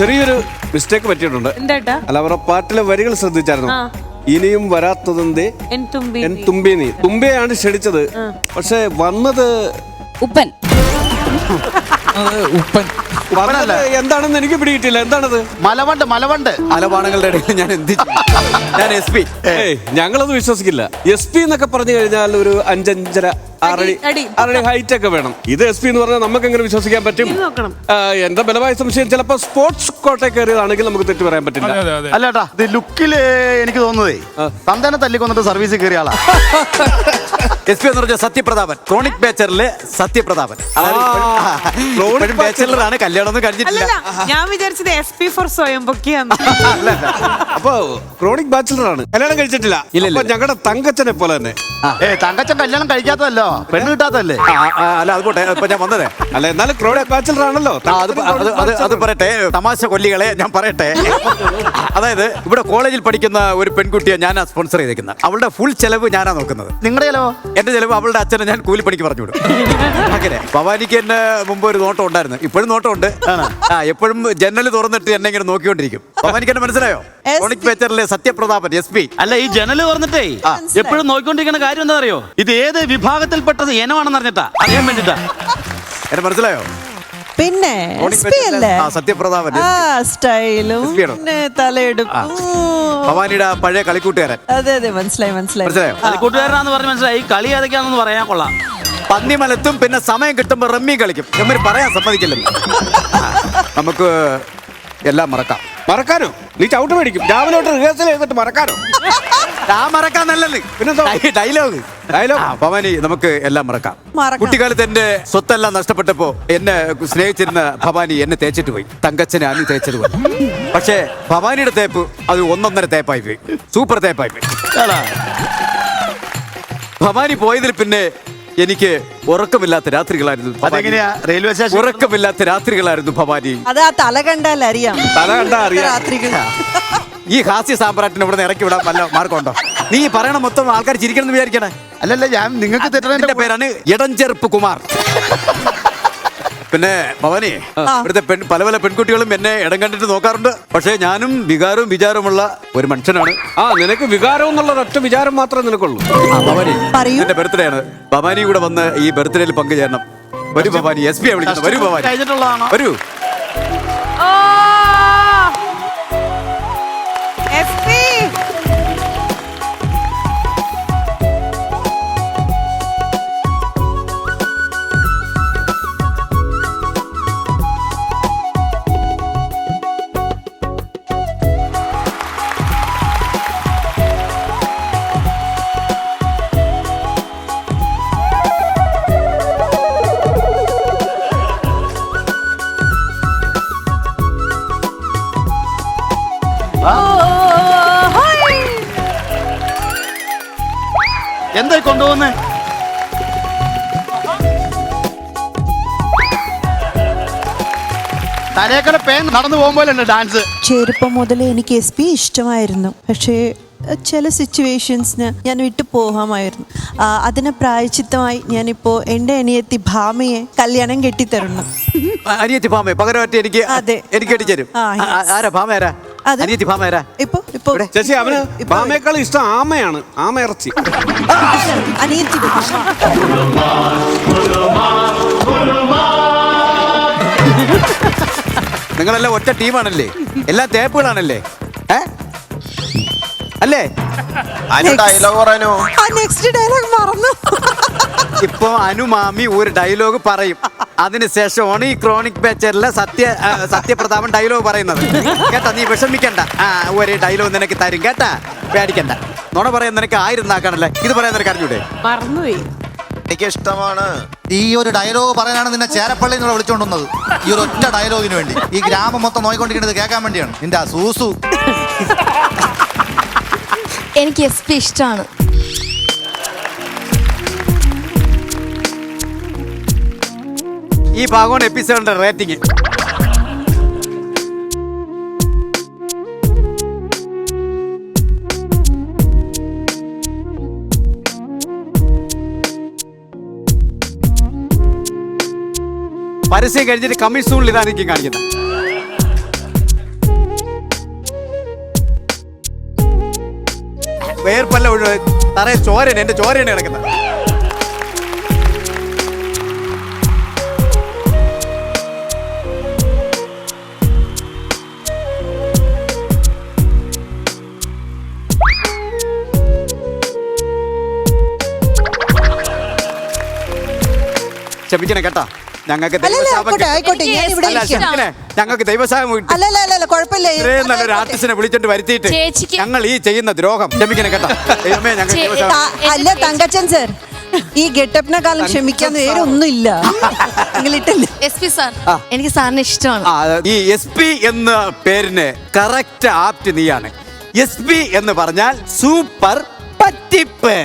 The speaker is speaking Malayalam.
ചെറിയൊരു മിസ്റ്റേക്ക് പറ്റിയിട്ടുണ്ട്. എന്താട്ടാ? അല്ല അവരുടെ പാട്ടിലെ വരികൾ ശ്രദ്ധിച്ചായിരുന്നു. ഇനിയും വരാത്തതെന്തേ? എൻ തുമ്പി. നീ തുമ്പയാണ് ക്ഷണിച്ചത്. പക്ഷെ വന്നത് ഉപ്പൻ. ഉപ്പൻ. എന്താണെന്ന് എനിക്ക് പിടികിട്ടില്ല എന്താണത്? മലവണ്ട് മലവണ്ട്. മലബാണങ്ങളുടെ ഇടയിൽ ഞാൻ എന്ത് ഞാൻ എസ് പി. ഞങ്ങളത് വിശ്വസിക്കില്ല. എസ് പി എന്നൊക്കെ പറഞ്ഞു കഴിഞ്ഞാൽ ഒരു അഞ്ചഞ്ചര ആറടി ഹൈറ്റ് ഒക്കെ വേണം. ഇത് എസ് പി എന്ന് പറഞ്ഞാൽ നമുക്ക് എങ്ങനെ വിശ്വസിക്കാൻ പറ്റും? എന്റെ ബലമായ സംശയം? ചിലപ്പോ സ്പോർട്സ് കോട്ടയിൽ കയറിയതാണെങ്കിൽ നമുക്ക് തെറ്റ് പറയാൻ പറ്റില്ല. അതെ അതെ അതെ. അല്ല ഇത് ലുക്കിൽ എനിക്ക് തോന്നുന്നത് തന്തേനെ തല്ലിക്കൊന്നിട്ട് സർവീസിൽ കയറിയ ആളാ. എസ് പി എന്ന് പറഞ്ഞ സത്യപ്രതാപൻ. ക്രോണിക് ബാച്ചറിലെ സത്യപ്രതാപൻ. ബാച്ചലറാണ് കല്യാണം ഒന്നും കഴിഞ്ഞിട്ടില്ല ഞാൻ വിചാരിച്ചത് എസ് പി ഫോർ സ്വയം അപ്പൊ ക്രോണിക് ബാച്ചലറാണ്. ആണ് കല്യാണം കഴിച്ചിട്ടില്ല. ഇല്ല, ഞങ്ങളുടെ തങ്കച്ചനെ പോലെ തന്നെ. ഏ തങ്കച്ചൻ കല്യാണം കഴിക്കാത്തതല്ലോ. പെണ്ണ് കിട്ടാത്തല്ലേ അല്ല അത് പോട്ടെ ഇപ്പൊ ഞാൻ വന്നതേ. അല്ല എന്നാലും ക്രോണിക് ബാച്ചലർ ആണല്ലോ അത് പറയട്ടെ തമാശ കൊല്ലികളെ ഞാൻ പറയട്ടെ. അതായത് ഇവിടെ കോളേജിൽ പഠിക്കുന്ന ഒരു പെൺകുട്ടിയെ ഞാനാ സ്പോൺസർ ചെയ്തേക്കുന്നത്. അവളുടെ ഫുൾ ചെലവ് ഞാനാ നോക്കുന്നത്. നിങ്ങളുടെ ചെലവോ എന്റെ ചെലവ് അവളുടെ അച്ഛനെ ഞാൻ കൂലിപ്പണിക്ക് പറഞ്ഞു വിടും. അങ്ങനെ. ഭവാനിക്ക് എന്നെ മുമ്പ് ഒരു നോട്ടം ഉണ്ടായിരുന്നു. ഇപ്പോഴും നോട്ടമുണ്ട്. ആ എപ്പോഴും ജനൽ തുറന്നിട്ട് എന്നെ ഇങ്ങനെ നോക്കിക്കൊണ്ടിരിക്കും. ഭവാനിക്ക് എന്നെ മനസ്സിലായോ? ക്രോണിക് പേച്ചറിലെ സത്യപ്രതാപൻ എസ് പി. അല്ല ഈ ജനൽ തുറന്നിട്ടേ എപ്പോഴും നോക്കിക്കൊണ്ടിരിക്കുന്ന കാര്യം എന്താ അറിയോ? ഇത് ഏത് വിഭാഗത്തിൽപ്പെട്ടത് ഇനമാണെന്ന് അറിഞ്ഞിട്ടാ? അറിയാൻ വേണ്ടിട്ടാ. എന്നെ മനസ്സിലായോ? പിന്നെ. അല്ലേ? ആ, സത്യപ്രതാപൻ, ആ സ്റ്റൈലും SP ആണോ? പിന്നെ തലയെടുപ്പും. ഭവാനിയുടെ ആ പഴയ കളിക്കൂട്ടുകാരൻ. അതെ അതെ മനസ്സിലായി മനസ്സിലായി. മനസ്സിലായോ? കളിക്കൂട്ടുകാരനാന്ന് പറഞ്ഞ് മനസ്സിലായി. ഈ കളി ഏതൊക്കെയാണെന്ന് പറയാൻ കൊള്ളാം. പന്നിമലത്തും പിന്നെ സമയം കിട്ടുമ്പോ റമ്മി കളിക്കും. ഇവർ പറയാൻ സമ്മതിക്കില്ല നമുക്ക് എല്ലാം മറക്കാം. മറക്കാനോ? നീ ചവിട്ട് മേടിക്കും. രാവിലെ തൊട്ട് റിഹേഴ്സൽ ചെയ്തിട്ട് മറക്കാനോ? മറക്കാൻ പിന്നെന്താ? ഡയലോഗ്. Dialogue? ഭവാനി നമുക്ക് എല്ലാം മറക്കാം. മറക്കാം. കുട്ടിക്കാലത്ത് എന്റെ സ്വത്തെല്ലാം നഷ്ടപ്പെട്ടപ്പോ എന്നെ സ്നേഹിച്ചിരുന്ന ഭവാനി എന്നെ തേച്ചിട്ട് പോയി. തങ്കച്ചനെ അന്ന് തേച്ചത് പോയി പക്ഷേ ഭവാനിയുടെ തേപ്പ് അത് ഒന്നൊന്നര തേപ്പായി പോയി. സൂപ്പർ തേപ്പായി പോയി. ഭവാനി പോയതിൽ പിന്നെ എനിക്ക് ഉറക്കമില്ലാത്ത രാത്രികളായിരുന്നു ഭവാനി. അതെങ്ങനെയാ? റെയിൽവേ സ്റ്റേഷൻ ഉറക്കമില്ലാത്ത രാത്രികളായിരുന്നു ഭവാനി. അത് ആ തല കണ്ടാൽ അറിയാം തല കണ്ടാ അറിയാം. രാത്രികൾ. ഈ ഹാസ്യ സാമ്പ്രാട്ടിന് ഇവിടെ ഇറക്കി വിടാൻ വല്ല മാർഗമുണ്ടോ? നീ പറയണ മൊത്തം ആൾക്കാർ ചിരിക്കണം എന്ന് വിചാരിക്കണേ. അല്ലല്ല ഞാൻ നിങ്ങൾക്ക് എന്റെ പേരാണ് ഇടഞ്ചെറുപ്പ് കുമാർ. പിന്നെ ഭവാനി ഇവിടുത്തെ പെൺ പല പല പെൺകുട്ടികളും എന്നെ ഇടം കണ്ടിട്ട് നോക്കാറുണ്ട്. പക്ഷേ ഞാനും വികാരവും വിചാരമുള്ള ഒരു മനുഷ്യനാണ്. ആ നിനക്ക് വികാരം എന്നുള്ള ഒറ്റ വിചാരം മാത്രമേ നിനക്കുള്ളൂ. ആ, ഭവാനി. എന്റെ ബർത്ത്ഡേ ആണ്. ഭവാനി കൂടെ വന്ന് ഈ ബർത്ത്ഡേയിൽ പങ്കുചേരണം. വരൂ ഭവാനി എസ് പി വിളിക്കുന്നത് വരൂ ഭവാനി. കഴിഞ്ഞിട്ടുള്ളതാണോ? വരൂ. എന്തായി കൊണ്ടുപോകുന്നേ? പേൻ നടന്നു ഡാൻസ്. ചെറുപ്പം മുതലേ എനിക്ക് എസ് പി ഇഷ്ടമായിരുന്നു. പക്ഷേ ചില സിറ്റുവേഷൻസിന് ഞാൻ വിട്ടു പോകാമായിരുന്നു. അതിന് പ്രായച്ചിത്തമായി ഞാനിപ്പോ എന്റെ അനിയത്തി ഭാമയെ കല്യാണം കെട്ടിത്തരുന്നു. അനിയത്തി ഭാമയെ പകരമായിട്ട് എനിക്ക് അതെ. എനിക്ക് കെട്ടിത്തരും ആരാ? ഭാമ ആരാ? അത്. അനിയത്തി ഭാമ ആരാ ഇപ്പൊ. ഇപ്പൊ ശശി അവന് ഇപ്പൊ ഭാമയേക്കാൾ ഇഷ്ടം ആമയാണ് ആമ ഇറച്ചി. നിങ്ങളെല്ലാം ഒറ്റ ടീമാണല്ലേ? എല്ലാം തേപ്പുകളാണല്ലേ? ഏ? അല്ലേ? ഡയലോഗ് പറയാനോ ആ നെക്സ്റ്റ് ഡയലോഗ് മറന്നു. ഇപ്പൊ അനുമാമി ഒരു ഡയലോഗ് പറയും. അതിനുശേഷമാണ് ഈ ക്രോണിക് പേച്ചറിലെ സത്യ സത്യപ്രതാപൻ ഡയലോഗ് പറയുന്നത്. കേട്ടോ നീ വിഷമിക്കണ്ട. ആ ഒരു ഡയലോഗ് നിനക്ക് തരും കേട്ടാ. പേടിക്കണ്ട. നോണ പറയാൻ നിനക്ക് ആയിരം നാക്കാണല്ലേ ഇത് പറയാൻ നിനക്ക് അറിഞ്ഞൂടെ? മറന്നുപോയി. എനിക്ക് ഇഷ്ടമാണ് ഈ ഒരു ഡയലോഗ് പറയാനാണ് നിന്നെ ചേരപ്പള്ളി എന്നുള്ള വിളിച്ചോണ്ടുന്നത്. ഈ ഒരു ഒറ്റ ഡയലോഗിന് വേണ്ടി. ഈ ഗ്രാമം മൊത്തം നോയിക്കൊണ്ടിരിക്കുന്നത് കേൾക്കാൻ വേണ്ടിയാണ്. നിന്റെ ആ സൂസു. എനിക്ക് എസ് പി ഇഷ്ടമാണ് ഈ ഭാഗമാണ് എപ്പിസോഡിന്റെ റേറ്റിംഗ്. പരസ്യം കഴിഞ്ഞിട്ട് കമ്മീഷനിൽ ഇതാണ് എനിക്ക് കാണിക്കുന്നത്. വേർപ്പല്ല ഒഴിവ് തറയെ ചോരനെ എന്റെ ചോരനെ കിടക്കുന്നത്. ക്ഷമിക്കണേ കേട്ടാ. ഞങ്ങൾക്ക് അല്ലല്ല ആയിക്കോട്ടെ ആയിക്കോട്ടെ ഞാൻ ഇവിടെ അല്ല ഇരിക്കാം. ക്ഷമിക്കണേ. ഞങ്ങൾക്ക് ദൈവസഹായം കിട്ടി. അല്ലല്ല അല്ലല്ല കുഴപ്പമില്ല. ഇത്രയും നല്ലൊരു അതായിക്കോട്ടെ. ആർട്ടിസ്റ്റിനെ വിളിച്ചിട്ട് വരുത്തിയിട്ട് ചേച്ചിക്ക് ഞങ്ങൾ ഈ ചെയ്യുന്ന ദ്രോഹം ക്ഷമിക്കണേ കേട്ടോ. ദൈവമേ ഞങ്ങൾ ചേ- ത- അല്ല തങ്കച്ചൻ സർ ഈ ഗെറ്റപ്പിനെക്കാളും ക്ഷമിക്കാൻ വേറെ ഒന്നുമില്ല നിങ്ങളിട്ടില്ല എസ് പി സാർ എനിക്ക് സാറിന് ഇഷ്ടമാണ്. ആ, ഈ എസ് പി എന്ന പേരിന് കറക്റ്റ് ആപ്റ്റ് നീയാണ്. എസ് പി എന്ന് പറഞ്ഞാൽ സൂപ്പർ പറ്റിപ്പ്.